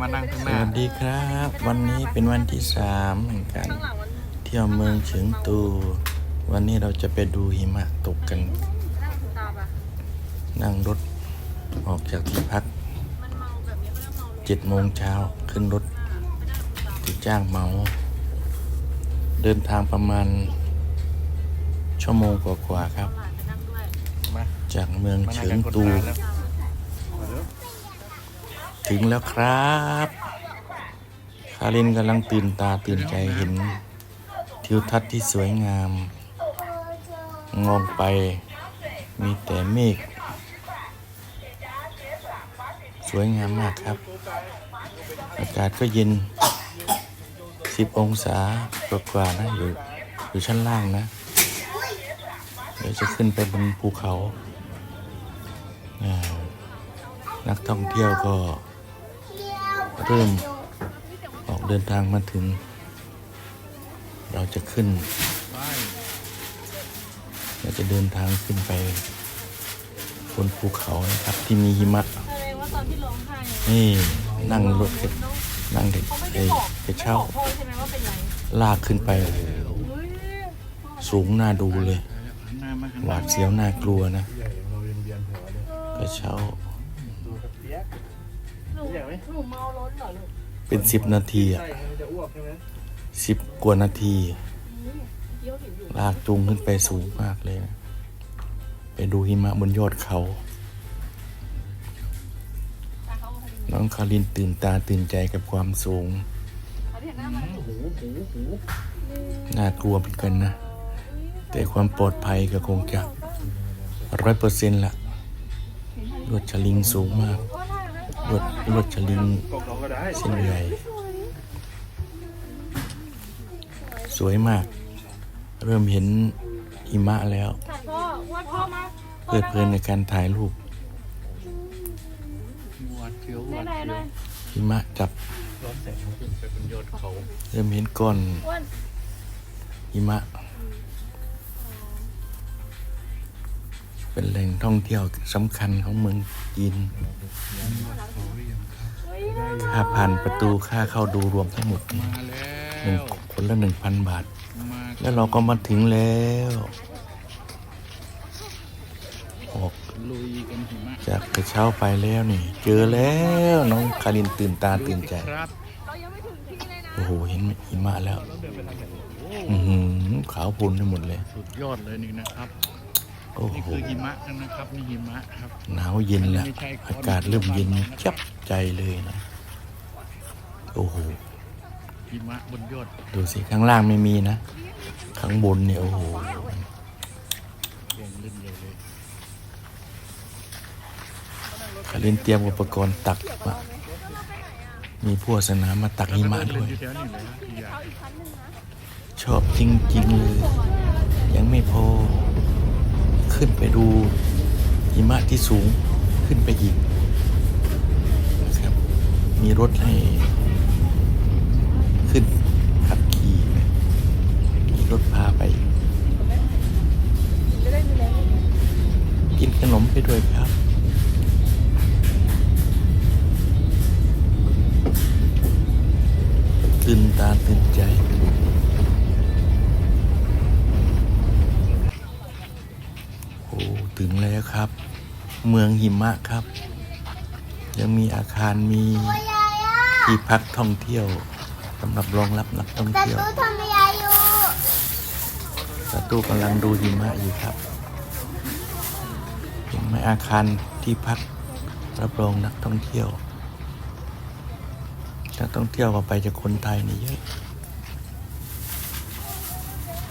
มานั่งข้างสหน้าวัสดีครับ วันนี้เป็นวันที่สามแห่งการข้างหลังมัน เที่ยวเมืองเฉิงตู วันนี้เราจะไปดูหิมะตกกัน นั่งตาปะนั่งรถออกจากที่พักมันเมาแบบนี้ไม่ต้องเมาลงเจ็ดโมงเช้าขึ้นรถที่จ้างเหมา เดินทางประมาณ ชั่วโมงกว่าๆครับหลานไปนั่งด้วยมาจากเมืองมานั่งเฉิงกันคนตู ตาแล้วมาเร็ว ถึงแล้วครับคารินกำลังตื่นตาตื่นใจเห็น ทิวทัศน์ที่สวยงามมองไปมีแต่เมฆสวยงามมากครับ อากาศก็เย็น 10 องศากว่าๆนะ อยู่อยู่ชั้นล่างนะ เดี๋ยวจะขึ้นไปบนภูเขา นักท่องเที่ยวก็ เริ่มออกเดินทางมาถึง เราจะขึ้นไปเราจะเดินทางขึ้นไปบนภูเขานะครับที่มีหิมะแสดงว่าตอนที่ร้องไห้เนี่ยนี่นั่งรถกระนั่งเด็กเขาไม่ได้เอ้ยบอกกระเช้าไม่บอกพ่อใช่ไหมว่าเป็นไรลากขึ้นไปโอ้โหเฮ้ยสูงน่าดูเลยหันหน้ามาหันหวาดเสียวน่ากลัวนะกระเช้า หนูหนูเมารถเหรอลูกเป็นสิบนาทีอะสิบกว่านาทีเยี่ยวเห็นอยู่ลากจูงขึ้นไปสูงมากเลยนะไปดูหิมะบนยอดเขา ตาเขาพอดีน้องคารินตื่นตาตื่นใจกับความสูง เขาเห็นหน้ามันหูหูหูน่ากลัวเหมือนกันนะ แต่ความปลอดภัยก็คงจะร้อยเปอร์เซ็นต์ละลวดฉลิงสูงมาก ลวดลดชลิงเส้นใหญ่ สวยมาก เริ่มเห็นหิมะแล้ว เพื่อเพลินในการถ่ายรูปหิมะจับ เริ่มเห็นก้อนหิมะ เป็นแหล่งท่องเที่ยวสำคัญของเมืองจีนค่าผ่านประตูค่าเข้าดูรวมทั้งหมดมาแล้หนึ่งวคนละหนึ่งพันบาทมาแล้วเราก็มาถึงแล้วออกลุยกันหิมะจากกระเช้าไปแล้วนี่ เจอแล้วน้องคารินตื่นตาตื่นใจครับเรายังไม่ถึงที่เลยนะโอ้โหเห็นหิมะแล้วเราเดินไปทางไหนโอ้อือหือขาวพูนไปหมดเลย สุดยอดเลยนี่นะครับโอ้ นี่โหคือหิมะนะครับนี่หิมะครับหนาวเย็นแล้วอากาศเริ่มเย็นจับใจเลยนะ โอ้โหหิมะบนยอดดูสิข้างล่างไม่มีนะ ข้างบนเนี่ยโอ้โหแข่งเล่นใหญ่เลยคารินเตรียมอุปกรณ์ตักมามีผู้อาสนามาตักหิมะด้วยเล่นอแถวนี้เลยนะพี่ยาชอบจริงๆเลยยังไม่พอ ขึ้นไปดูหิมะที่สูงขึ้นไปอีกนะครับมีรถให้ขึ้นขับขี่มีรถพาไป กินขนมไปด้วยครับตื่นตาตื่นใจ แล้วครับ เมืองหิมะครับ ยังมีอาคารมีที่พักท่องเที่ยวสำหรับรองรับนักท่องแต่เที่ยวตู้ทำอะไรอยู่สตูกำลังดูหิมะอยู่ครับเห็นไหมอาคารที่พักรับรองนักท่องเที่ยว นักท่องเที่ยวก็ไปจากคนไทยนี่เยอะ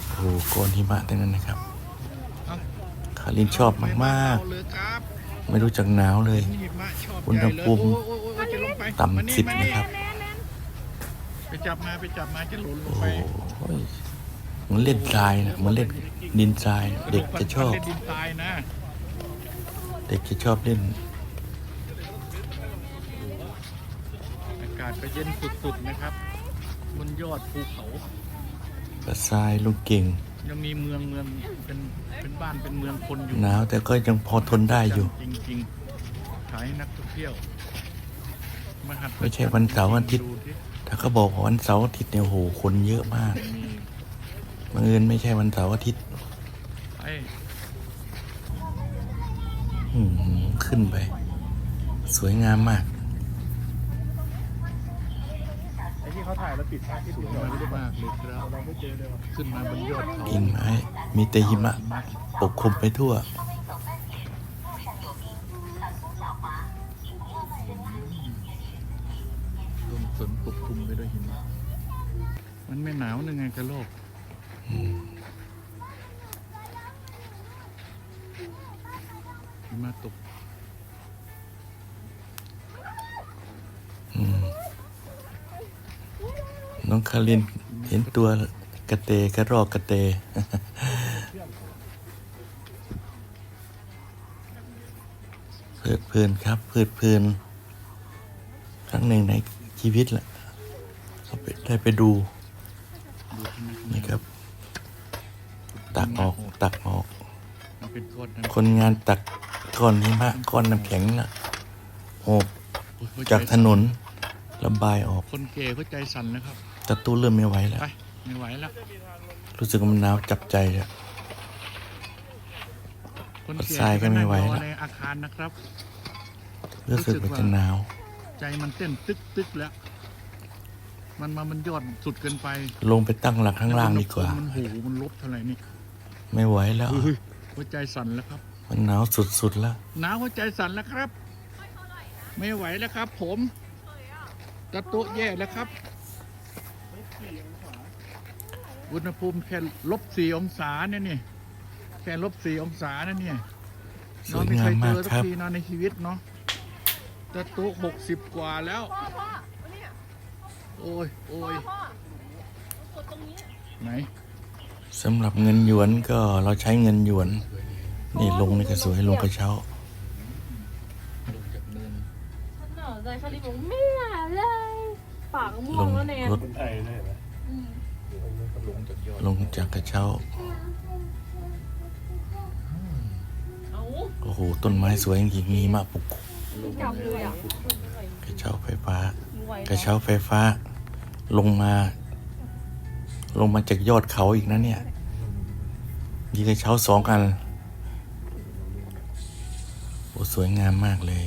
โอ้โหโกนหิมะทั้งนั้นนะครับคารินชอบมากเอเลยครับๆไม่รู้จักหนาวเลยหิมะชอบอุณหภูมิใหญ่เลยโอ้โอ้โอ้จะลงไปต่ำมานี่สิบมานะครับ ไปจับมาไปจับมาจะหล่นลโอ้งโหไปเหมือนเล่นทรายนะเหมือนเล่นดินทรายนะเด็กจะชอบเล่นดินทรายนะเด็กจะชอบเล่นอากาศก็เย็นสุดๆนะครับบนยอดภูเขากระทรายลูกเก่ง ยังมีเมืองเมืองเป็นเป็นบ้านเป็นเมืองคนอยู่หนาวแต่ก็ยังพอทนได้อยู่ จริงๆขายให้นักท่องเที่ยวมมหัศจรรย์ไม่ใช่วันเสาร์วันอาทิตย์ ดูที่ถ้าเขาบอกว่าวันเสาร์อาทิตย์เนี่ยโอ้โหคนเยอะมากมีบังเอิญไม่ใช่วันเสาร์อาทิตย์ไอ้อื้อหือขึ้นไป สวยงามมาก ไอ้ที่เขาถ่าย แล้วปิดภาพที่สถูวกยจอมากไม่ได้มากเลยครับเราไม่เจอเลยว่ะขึ้นมาบนยอดเขากิ่งไม้มีแต่หิมะมากปกคลุมไปทั่วลมฝนปกคลุมไปด้วยหิมะมันไม่หนาวนึงไงกระโลกหิมะตก น้องคารินเห็นตัวกระเตกระรอกกระเต เพลิดเพลินครับ เพลิดเพลินครั้งหนึ่งในชีวิตแหละเราไปได้ไปดูนี่ครับ ตักออกตักออก คนงานตักก้อนหิมะก้อนน้ำแข็งละโอบโอ้ยหัวใจากถนนระบายออก คนเก๋เขาใจสั่นแล้วครับ ตะตู้เริ่มไม่ไหวแล้ว ไปไม่ไหวแล้ว รู้สึกว่ามันหนาวจับใจแล้วคนปัดเก๋ทรายก็ไม่ไหวจะปแล้วนั่งรอในอาคารนะครับ รู้สึกว่าจะหนาว ใจมันเต้นตึกตึกแล้ว มันมามันยอดสุดเกินไปลงไปตั้งหลักข้างล่างดีกว่ามันหูมันลบเท่าไหร่นี่ไม่ไหวแล้ว เฮ้ยหัวใจสั่นแล้วครับ มันหนาวสุดๆแล้ว หนาวหัวใจสั่นแล้วครับ ไม่ไหวแล้วครับ ผมตะโตุแย่แล้วครับ อุณหภูมิแค่ลบสี่องศาเนี่ยนี่แค่ลบสี่องศานะเนี่ยสนอวนยไม่งาเคมยเจมากอสักครับทีนอนในชีวิตเนาะตะตุหกสิบกว่าแล้วพ่อพ่อเนี่ยโอ้ยโอ้พ่อยพ่อกดตรงนี้ไหนสำหรับเงินหยวนก็เราใช้เงินหยวน นี่ลงนี่ก็สวยลงกระเช้าลงจากเนินฉันเหนอใจคาริบอกไม่อยากเลย ปากม่ลวงงแล้วแนนรถคนไทยได้ไหมอืมลงจากยอดลงจากกระเช้า เอาโอ้โห ต้นไม้สวยจริงๆมีมาปลุกกลับเลยอะกระเช้าไฟฟ้าไหวกระเช้าไฟฟ้า ลงมา ลงมาจากยอดเขาอีกนะเนี่ยมีกระเช้าสองอันโอ้สวยงามมากเลย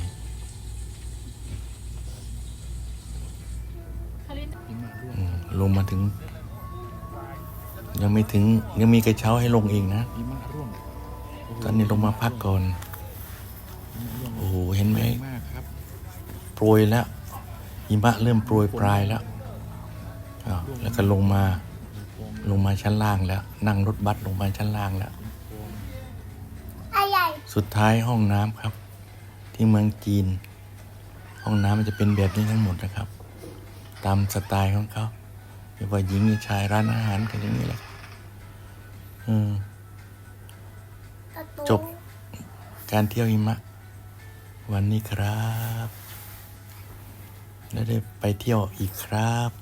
ลงมาถึง ยังไม่ถึงยังมีกระเช้าให้ลงเอีกนะ ตอนนี้ลงมาพักก่อน โอ้โห เห็นไหมโปรยแล้วหิมะเริ่มโปรยปลายแล้วแล้วก็ลงมาลงมาชั้นล่างแล้ว นั่งรถบัสลงมาชั้นล่างแล้วสุดท้ายห้องน้ำครับ ที่เมืองจีน ห้องน้ำมันจะเป็นแบบนี้ทั้งหมดนะครับ ตามสไตล์ของเขา ไม่ว่าหญิงหรือชายร้านอาหารกันอย่างนี้แหละอืม จบการเที่ยวหิมะ วันนี้ครับ แล้วได้ไปเที่ยวอีกครับขอบ